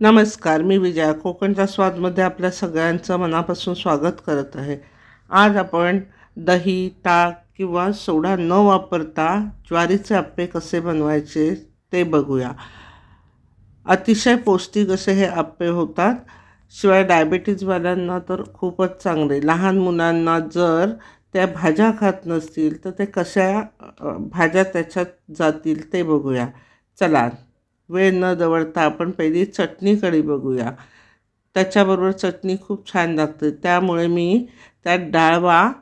नमस्कार मी विजया. कोकणच्या स्वादमध्ये आपल्या सगळ्यांचं मनापासून स्वागत करत आहे. आज आपण दही ताक किंवा सोडा न वापरता ज्वारीचे आप्पे कसे बनवायचे ते बघूया. अतिशय पौष्टिक असे हे आप्पे होतात. शिवाय डायबिटीजवाल्यांना तर खूपच चांगले. लहान मुलांना जर त्या भाज्या खात नसतील तर ते कशा भाज्या त्याच्यात जातील ते बघूया. चला. वेळ न दवडता आपण पहिली चटणीकडे बघूया. त्याच्याबरोबर चटणी खूप छान लागते. त्यामुळे मी त्यात डाळवा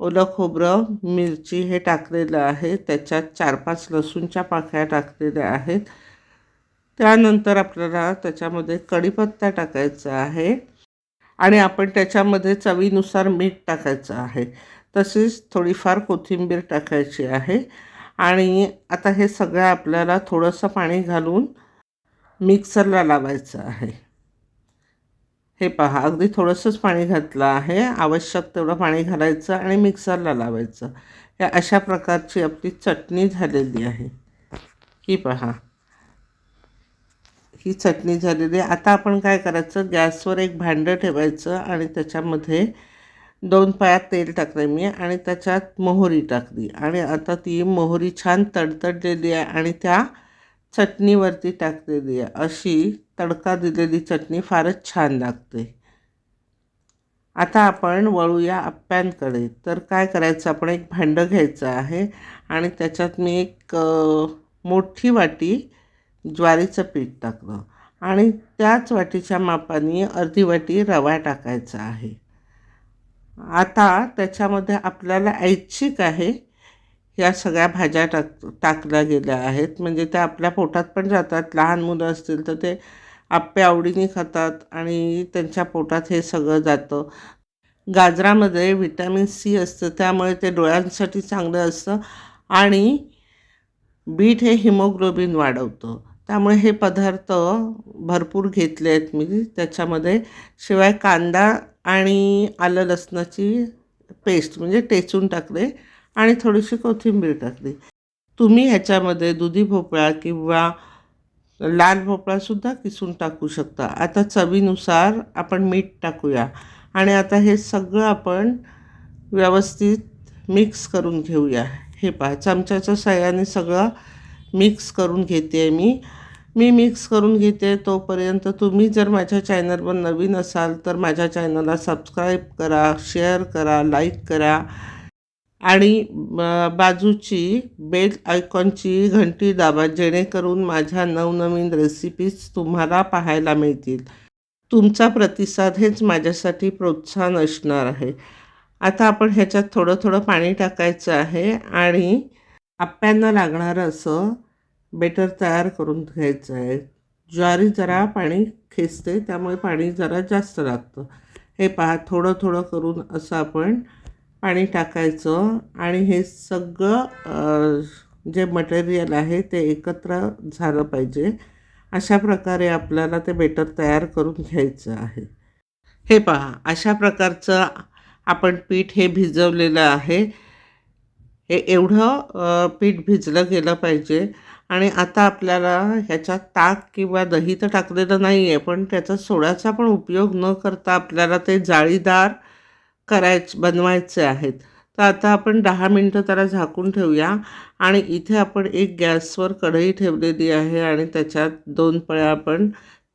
ओलं खोबरं मिरची हे टाकलेलं आहे. त्याच्यात चार पाच लसूणच्या पाकळ्या टाकलेल्या आहेत. त्यानंतर आपल्याला त्याच्यामध्ये कढीपत्ता टाकायचा आहे. आणि आपण त्याच्यामध्ये चवीनुसार मीठ टाकायचं आहे. तसेच थोडीफार कोथिंबीर टाकायची आहे. आणि आता हे सगळं आपल्याला थोडंसं पाणी घालून मिक्सरला लावायचं आहे. हे पहा अगदी थोडंसंच पाणी घातलं आहे. आवश्यक तेवढं पाणी घालायचं आणि मिक्सरला लावायचं. या अशा प्रकारची आपली चटणी झालेली आहे. ही पहा. ही चटणी झालेली आहे. आता आपण काय करायचं? गॅसवर एक भांडं ठेवायचं आणि त्याच्यामध्ये दोन पायात तेल टाकलं मी आणि त्याच्यात मोहरी टाकली. आणि आता ती मोहरी छान तडतडलेली आहे आणि त्या चटणीवरती टाकलेली आहे. अशी तडका दिलेली चटणी फारच छान लागते. आता आपण वळूया आप्प्यांकडे. तर काय करायचं? आपण एक भांडं घ्यायचं आहे आणि त्याच्यात मी एक मोठी वाटी ज्वारीचं पीठ टाकलं. आणि त्याच वाटीच्या मापाने अर्धी वाटी रवा टाकायचा आहे. आता त्याच्यामध्ये आपल्याला ऐच्छिक आहे या सगळ्या भाज्या टाक टाकल्या गेल्या आहेत. म्हणजे त्या आपल्या पोटात पण जातात. लहान मुलं असतील तर ते आप्पे आवडीने खातात आणि त्यांच्या पोटात हे सगळं जातं. गाजरामध्ये व्हिटॅमिन सी असतं त्यामुळे ते डोळ्यांसाठी चांगलं असतं आणि बीट हे हिमोग्लोबिन वाढवतं. त्यामुळे हे पदार्थ भरपूर घेतले आहेत मी. त्याच्यामध्ये शिवाय कांदा आणि आलं लसणाची पेस्ट म्हणजे टेचून टाकले आणि थोडीशी कोथिंबीर टाकली. तुम्ही ह्याच्यामध्ये दुधी भोपळा किंवा लाल भोपळासुद्धा किसून टाकू शकता. आता चवीनुसार आपण मीठ टाकूया. आणि आता हे सगळं आपण व्यवस्थित मिक्स करून घेऊया. हे पहा चमच्याच्या सहाय्याने सगळं मिक्स करून घेते आहे मी. मी मिक्स करून घेते तोपर्यंत तुम्ही जर माझ्या चॅनलवर नवीन असाल तर माझ्या चॅनलला सबस्क्राईब करा शेअर करा लाईक करा. आणि बाजूची बेल आयकॉनची घंटी दाबा जेणेकरून माझ्या नवनवीन रेसिपीज तुम्हाला पाहायला मिळतील. तुमचा प्रतिसाद हेच माझ्यासाठी प्रोत्साहन असणार आहे. आता आपण ह्याच्यात थोडं थोडं पाणी टाकायचं आहे आणि आप्यांना लागणारं असं बेटर तयार करून घ्यायचं आहे. ज्वारी जरा पाणी खेचते त्यामुळे पाणी जरा जास्त लागतं. हे पहा थोडं थोडं करून असं आपण पाणी टाकायचं आणि हे सगळं जे मटेरियल आहे ते एकत्र झालं पाहिजे. अशा प्रकारे आपल्याला ते बेटर तयार करून घ्यायचं आहे. हे पहा अशा प्रकारचं आपण पीठ हे भिजवलेलं आहे. हे एवढं पीठ भिजलं गेलं पाहिजे. आणि आता आपल्याला ह्याच्यात ताक किंवा दही तर टाकलेलं नाही आहे पण त्याचा सोड्याचा पण उपयोग न करता आपल्याला ते जाळीदार करायचे बनवायचे आहेत. तर आता आपण दहा मिनटं त्याला झाकून ठेवूया आणि इथे आपण एक गॅसवर कढई ठेवलेली आहे आणि त्याच्यात दोन पळ्या आपण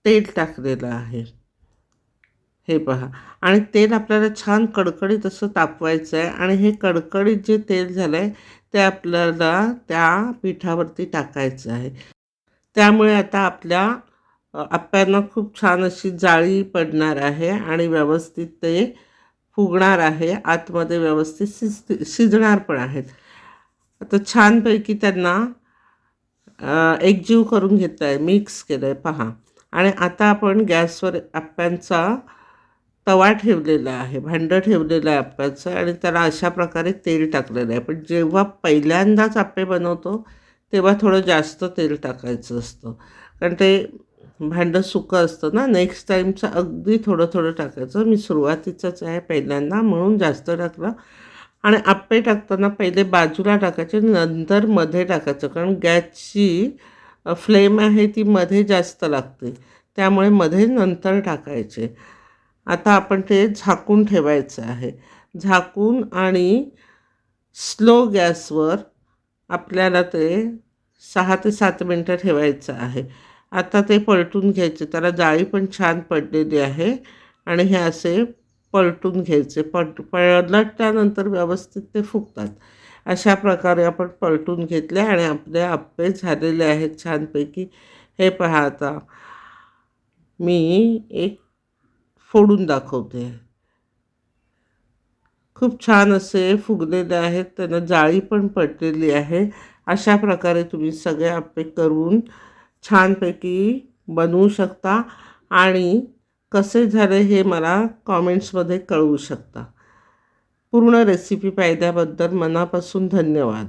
तेल टाकलेलं आहे. हे पहा. आणि तेल आपल्याला छान कडकडीत असं तापवायचं आहे आणि हे कडकडीत जे तेल झालं आहे ते आपल्याला त्या पिठावरती टाकायचं आहे. त्यामुळे आता आपल्या आप्यांना खूप छान अशी जाळी पडणार आहे आणि व्यवस्थित ते फुगणार आहे. आतमध्ये व्यवस्थित शिज शिजणार पण आहेत. आता छानपैकी त्यांना एकजीव करून घेतलं आहे मिक्स केलं आहे पहा. आणि आता आपण गॅसवर आप्यांचा तवा ठेवलेला आहे भांडं ठेवलेलं आहे आप्याचं आणि त्याला अशा प्रकारे तेल टाकलेलं आहे. पण जेव्हा पहिल्यांदाच आप्पे बनवतो तेव्हा थोडं जास्त तेल टाकायचं असतं. कारण ते भांडं सुकं असतं ना नेक्स्ट टाईमचं अगदी थोडं थोडं टाकायचं. मी सुरुवातीचंच आहे पहिल्यांदा म्हणून जास्त टाकलं. आणि आप्पे टाकताना पहिले बाजूला टाकायचे नंतर मध्ये टाकायचं. कारण गॅसची फ्लेम आहे ती मध्ये जास्त लागते. त्यामुळे मध्ये नंतर टाकायचे. आता आपण ते झाकून ठेवायचं आहे. झाकून आणि स्लो गॅसवर आपल्याला ते सहा ते सात मिनटं ठेवायचं आहे. आता ते पलटून घ्यायचे. त्याला जाळी पण छान पडलेली आहे आणि हे असे पलटून घ्यायचे. पलट पलटल्यानंतर व्यवस्थित ते फुगतात. अशा प्रकारे आपण पलटून घेतले आणि आपले आप्पे झालेले आहेत छानपैकी. हे पहा आता. मी एक फोडून दाखवते. खूप छान असे फुगलेले आहेत त्यांना जाळी पण पडलेली आहे. अशा प्रकारे तुम्ही सगळे आपे करून छानपैकी बनवू शकता आणि कसे झाले हे मला कॉमेंट्समध्ये कळवू शकता. पूर्ण रेसिपी पाहिल्याबद्दल मनापासून धन्यवाद.